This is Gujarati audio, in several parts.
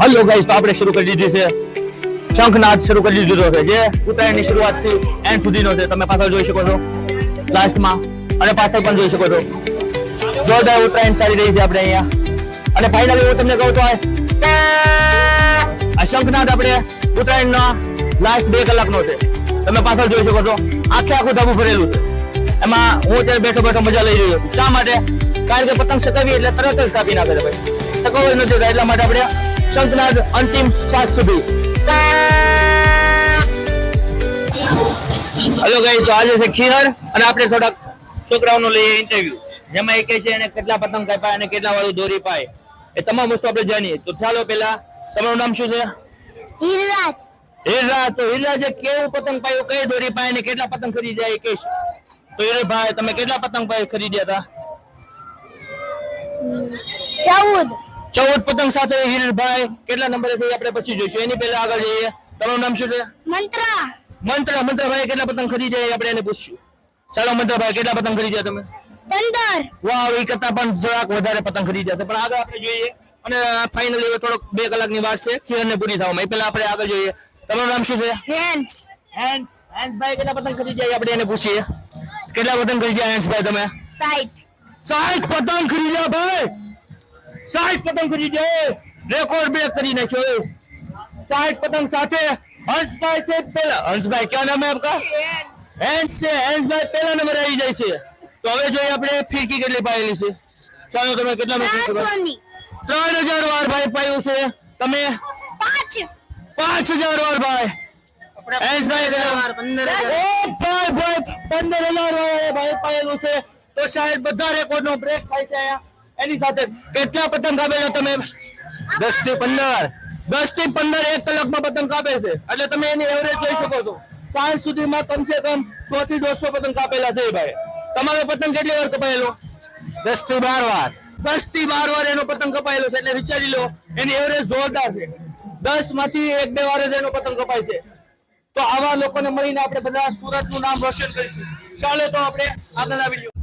હલો ગાઈસ તો આપણે શરૂ કરી દીધી છે. શંખનાદ શરૂ કરી દીધો છે. જે ઉત્તરાયણની શરૂઆતથી એન્ડ સુધીનો છે. તમે પાછળ જોઈ શકો છો. લાસ્ટમાં અને પાછળ પણ જોઈ શકો છો. જોરદાર ઉત્તરાયણ ચાલી રહી છે આપણે અહીંયા. અને ફાઇનલી હું તમને કહું તો આ શંખનાદ આપણે ઉત્તરાયણનો લાસ્ટ બે કલાકનો છે. તમે પાછળ જોઈ શકો છો. આખે આખું ધાબુ ભરેલું છે. એમાં હું અત્યારે બેઠો બેઠો મજા લઈ રહ્યો છું. શા માટે? કારણ કે પતંગ સકાવી એટલે તરત જ કાપી નાખે ભાઈ. ચકાવવું જ નથી એટલા માટે આપણે શંખનાદ અંતિમ શ્વાસ સુધી. હેલો ગાઈસ તો આજે છે ખીહર અને આપણે થોડાક છોકરાઓનો લઈએ ઇન્ટરવ્યુ જેમાં એ કહે છે એને કેટલા પતંગ કાપ્યા અને કેટલા વાળું દોરી પાય. એ તમામ વસ્તુ આપણે જાણીએ. તો ચાલો પેલા તમારું નામ શું છે? હિરરાજ. હિરરાજ તો હિરરાજે કેવું પતંગ પાયું કઈ દોરી પાય અને કેટલા પતંગ ખરીદ્યા એ કહીશ. તો હીરભાઈ તમે કેટલા પતંગ ભાઈ ખરીદ્યા હતા ચૌદ. ચૌદ પતંગ સાથે હિરભાઈ કેટલા નંબરે થઈ આપણે પછી જોઈશું. એની પહેલા આગળ જઈએ. તમારું નામ શું છે? મંત્રા. મંત્રા મંત્રા ભાઈ કેટલા પતંગ ખરીદ્યા આપણે એને પૂછશું. ચાલો મંત્રભાઈ કેટલા પતંગ ખરીદ્યા તમે? પંદર. વાવ એ કરતા પણ જરાક વધારે પતંગ ખરીદ્યા છે. પણ આગળ આપણે જોઈએ. અને ફાઇનલી થોડોક બે કલાકની વાત છે ખીરને પૂરી થવામાં. એ પહેલા આપણે આગળ જોઈએ. તમારું નામ શું છે? હેન્સ. હેન્સ. હેન્સભાઈ કેટલા પતંગ ખરીદ્યા એ આપણે એને પૂછીએ. કેટલા પતંગ ખરીદ્યા હેન્સભાઈ તમે? સાઈઠ સાઠ પતંગ ખરીદ્યા ભાઈ? સાઠ પતંગ ખરીદ્યા રેકોર્ડ બ્રેક કરી નાખ્યો સાઠ પતંગ સાથે હંસભાઈ છે પેલા હંસભાઈ ક્યાં નામ હે આપકા? હેન્સ. છે. હેન્સભાઈ પહેલા નંબર આવી જાય છે. તો હવે જોઈએ આપણે ફિરકી કેટલી પાયેલી છે. ચાલો તમે કેટલા નું ફિરકી પાય? પાંચસોની ત્રણ હજાર વાર ભાઈ પાયું છે. તમે? પાંચ. પાંચ હજાર વાર ભાઈ. હેન્સભાઈ પંદર ઓ ભાઈ ભાઈ પંદર હજાર ભાઈ પાયેલું છે. તો શાયદ બધા રેકોર્ડ નો બ્રેક થાય છે એની સાથે કેટલા પતંગ કાપેલા તમે? દસથી પંદર. દસથી પંદર એક કલાકમાં પતંગ કાપે છે. એટલે તમે એની એવરેજ જોઈ શકો છો. સાંજ સુધીમાં કમસે કમ સો થી દોઢસો પતંગ કાપેલા છે ભાઈ. તમારો પતંગ કેટલી વાર કપાયેલો? દસથી બાર વાર. દસથી બાર વાર એનો પતંગ કપાયેલો છે. એટલે વિચારી લો એની એવરેજ જોરદાર છે. દસમાંથી એક બે વાર જ એનો પતંગ કપાય છે. તો આવા લોકોને મળીને આપણે બધા સુરતનું નામ રોશન કરીશું. ચાલો તો આપણે આગળના વીડિયો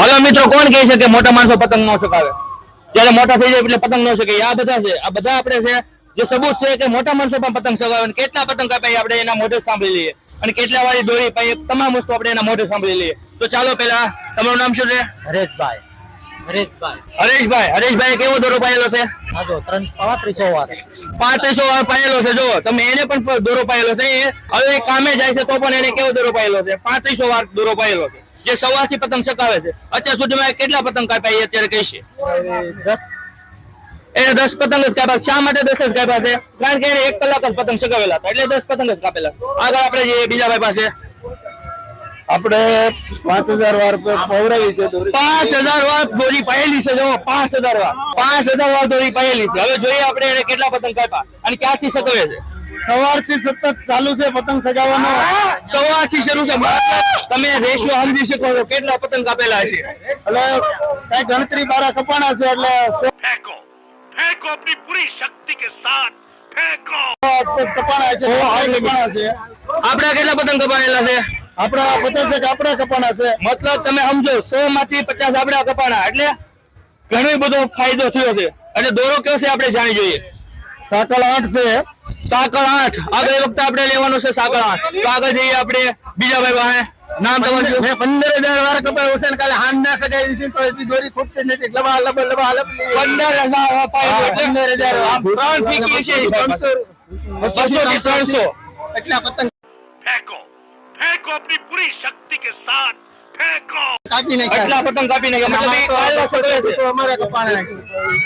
હવે મિત્રો કોણ કહે છે મોટા માણસો પતંગ ન ચકાવે જ્યારે મોટા થઈ જાય એટલે પતંગ ન શકે આ બધા છે. આ બધા આપણે છે, જે સબૂત છે કે મોટા માણસો પણ પતંગ ચગાવે કેટલા પતંગ કાપાય આપણે એના મોઢે સાંભળી લઈએ. અને કેટલા વાળી દોરી પાઈ તમામ વસ્તુ આપણે એના મોઢે સાંભળી લઈએ. તો ચાલો પેલા તમારું નામ શું છે? હરેશભાઈ. હરેશભાઈ. કેવો દોરો પાયેલો છે? પાંત્રીસો વાર. પાયેલો છે જો તમે એને પણ દોરો પાયેલો છે હવે કામે જાય છે તો પણ એને કેવો દોરો પાયેલો છે? પાંત્રીસો વાર દોરો પાયેલો છે જે સવારથી પતંગ ચકાવે છે. અત્યાર સુધીમાં કેટલા પતંગ કાપ્યા એ અત્યારે કહીશે? દસ. એને દસ પતંગ જ કાપ્યા શા માટે દસ જ કાપ્યા છે? કારણ કે એને એક કલાક જ પતંગ ચગાવેલા હતા એટલે દસ પતંગ જ કાપેલા. આગળ આપણે જઈએ બીજા ભાઈ પાસે. આપણે પાંચ હજાર વાર પવરાવી છે પાંચ હજાર વાર દોરી પાયેલી છે જો પાંચ હજાર વાર. પાંચ હજાર વાર દોરી પાયેલી છે. હવે જોઈએ આપણે એને કેટલા પતંગ કાપ્યા. અને ક્યાંથી સકવે છે? સવારથી સતત ચાલુ છે પતંગ સગાવવાનો સવારથી શરૂ છે. તમે રેશિયો સમજી શકો છો કેટલા પતંગ કાપેલા હશે એટલે કઈ ગણતરી બારા કપાણા છે એટલે ફેંકો. ફેંકો આપની પૂરી શક્તિ કે સાથ. ફેંકો. આસપાસ કપાણા છે કપાણા છે. આપડા કેટલા પતંગ કપાયેલા છે? આપણા પચાસ એક આપણા કપાણા છે. મતલબ તમે સમજો સો માંથી પચાસ આપણા કપાણા એટલે ઘણો બધો ફાયદો થયો છે. અને દોરો કયો છે આપણે જાણી જોઈએ. સાકલ આઠ છે. સાકળ આઠ. આગળ વખતે આપણે લેવાનો છે સાકળ આઠ. તો આગળ જઈએ આપણે. બીજા ભાઈ વાહે નામ તમારું મેં પંદર હજાર વાર કપાય હશે ને કાલે હાથ ના સગાઈ છે તો હજી દોરી ખૂટતી નથી. લબા લબ લબા લબ પંદર હજાર અપાય પંદર હજાર ત્રણ ફીકી છે. ત્રણસો બસો થી ત્રણસો. એટલા પતંગ. फेंको फेंको अपनी पूरी शक्ति के साथ फेंको કાપી નાખ્યા એટલા પતંગ કાપી નાખ્યા મતલબ એ કાલનો સગડો છે. તો અમારે કપાણા છે.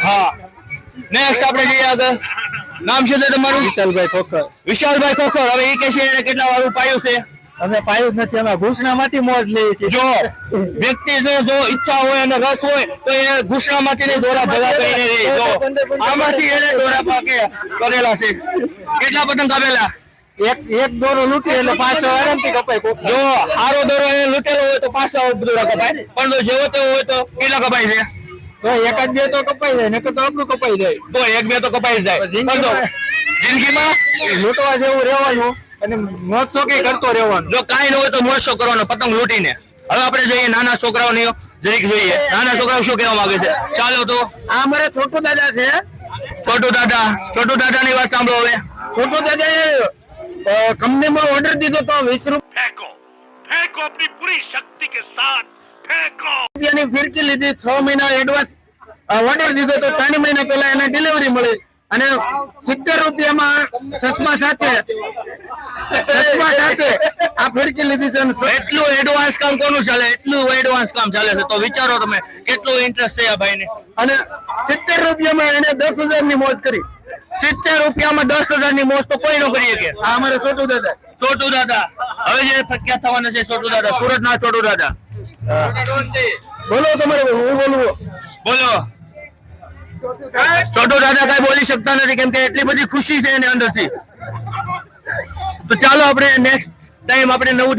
હા નેક્સ્ટ આપણે જઈએ આગળ નામ શું છે તમારું વિશાલભાઈ ઠોકર વિશાલભાઈ ખોખર હવે એ કે છે એને કેટલા વાળું પાયું છે અમે પાયું જ નથી અમે ઘૂસણામાંથી મોજ લઈએ છીએ જો વ્યક્તિ જો ઈચ્છા હોય અને રસ હોય તો એ ઘૂસણામાંથી ને દોરા ભેગા કરીને રે જો આમાંથી એને દોરા પાકે કરેલા છે કેટલા પતંગ કાપેલા એક એક દોરો લૂંટી એટલે પાછો આરામથી કપાય જો હારો દોરો એ લૂંટેલો હોય તો પાછા દોરા કપાય પણ જો જેવો તેવો હોય તો કેટલા કપાય છે? તો એકાદ બે તો કપાઈ જાય નકર તો આપણું કપાઈ જાય. તો એક બે તો કપાઈ જાય. જિંદગીમાં- પણ જો જિંદગીમાં લૂંટવા જેવું રહેવાનું અને મોજ ચોકી કરતો રહેવાનું. જો કાંઈ ન હોય તો મોજ શો કરવાનો પતંગ લૂંટીને. હવે આપણે જોઈએ નાના છોકરાઓને જરીક જોઈએ. નાના છોકરાઓ શું કહેવા માંગે છે? ચાલો તો. આ મારા છોટું દાદા છે. છોટું દાદા છોટુ દાદાની વાત સાંભળો હવે. છોટુ દાદા કંપનીમાં ઓર્ડર દીધો તો વીસ રૂપિયા ફેંકો. ફેંકો આપની પૂરી શક્તિ કે સાથ. ફેંકો. રૂપિયાની ફિરકી લીધી છ મહિના એડવાન્સ ઓર્ડર દીધો તો ત્રણ મહિના પેલા એને ડિલિવરી મળી. અને સિત્તેર રૂપિયામાં ચશ્મા સાથે ચશ્મા સાથે આ ફિરકી લીધી છે એટલું એડવાન્સ કામ કોનું ચાલે? એટલું એડવાન્સ કામ ચાલે છે. તો વિચારો તમે કેટલું ઇન્ટરેસ્ટ છે આ ભાઈને? અને સિત્તેર રૂપિયામાં એને દસ હજારની મોજ કરી. સિત્તેર રૂપિયામાં દસ હજારની મોજ તો કોઈ નો કરી શકે. આ અમારે છોટુ દાદા. છોટુ દાદા. હવે જે પ્રખ્યાત થવાના છે છોટુ દાદા સુરત ના છોટુ દાદા બોલો તમારે હું બોલવું બોલો. છોટુ દાદા કઈ બોલી શકતા નથી કેમ કે એટલી બધી ખુશી છે એની અંદરથી. તો ચાલો આપણે નેક્સ્ટ ટાઈમ આપણે નવું